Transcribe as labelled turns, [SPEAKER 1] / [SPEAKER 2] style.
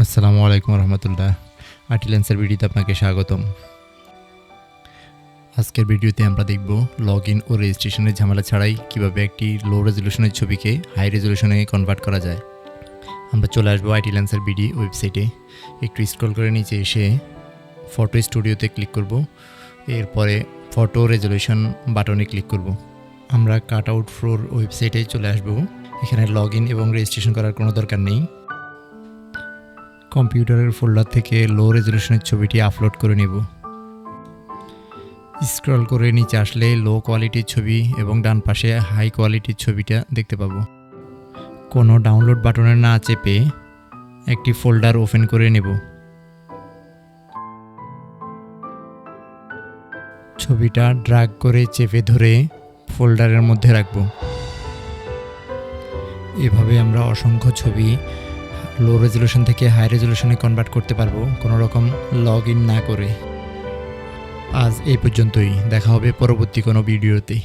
[SPEAKER 1] আসসালামু আলাইকুম রহমতুল্লাহ। আর্টিলেন্সের ভিডিওতে আপনাকে স্বাগতম। আজকের ভিডিওতে আমরা দেখব লগ ইন ও রেজিস্ট্রেশনের ঝামেলা ছাড়াই কীভাবে একটি লো রেজলিউশনের ছবিকে হাই রেজলিউশনে কনভার্ট করা যায়। আমরা চলে আসব আইটি আইটিলেন্সের বিডি ওয়েবসাইটে একটু স্ক্রল করে নিচে এসে ফটো স্টুডিওতে ক্লিক করব। এরপরে ফটো রেজলিউশন বাটনে ক্লিক করব। আমরা কাট আউট ফ্লোর ওয়েবসাইটে চলে আসব। এখানে লগ ইন এবং রেজিস্ট্রেশন করার কোনো দরকার নেই। কম্পিউটারের ফোল্ডার থেকে লো রেজলিউশনের ছবিটি আপলোড করে নেব। স্ক্রল করে নিচে আসলে লো কোয়ালিটির ছবি এবং ডান পাশে হাই কোয়ালিটির ছবিটা দেখতে পাবো। কোনো ডাউনলোড বাটনে না চেপে একটি ফোল্ডার ওপেন করে নেব। ছবিটা ড্রাগ করে চেপে ধরে ফোল্ডারের মধ্যে রাখব। এভাবে আমরা অসংখ্য ছবি লো রেজলিউশন থেকে হাই রেজলিউশনে কনভার্ট করতে পারব কোনো রকম লগ ইন না করে। আজ এই পর্যন্তই, দেখা হবে পরবর্তী কোনো ভিডিওতে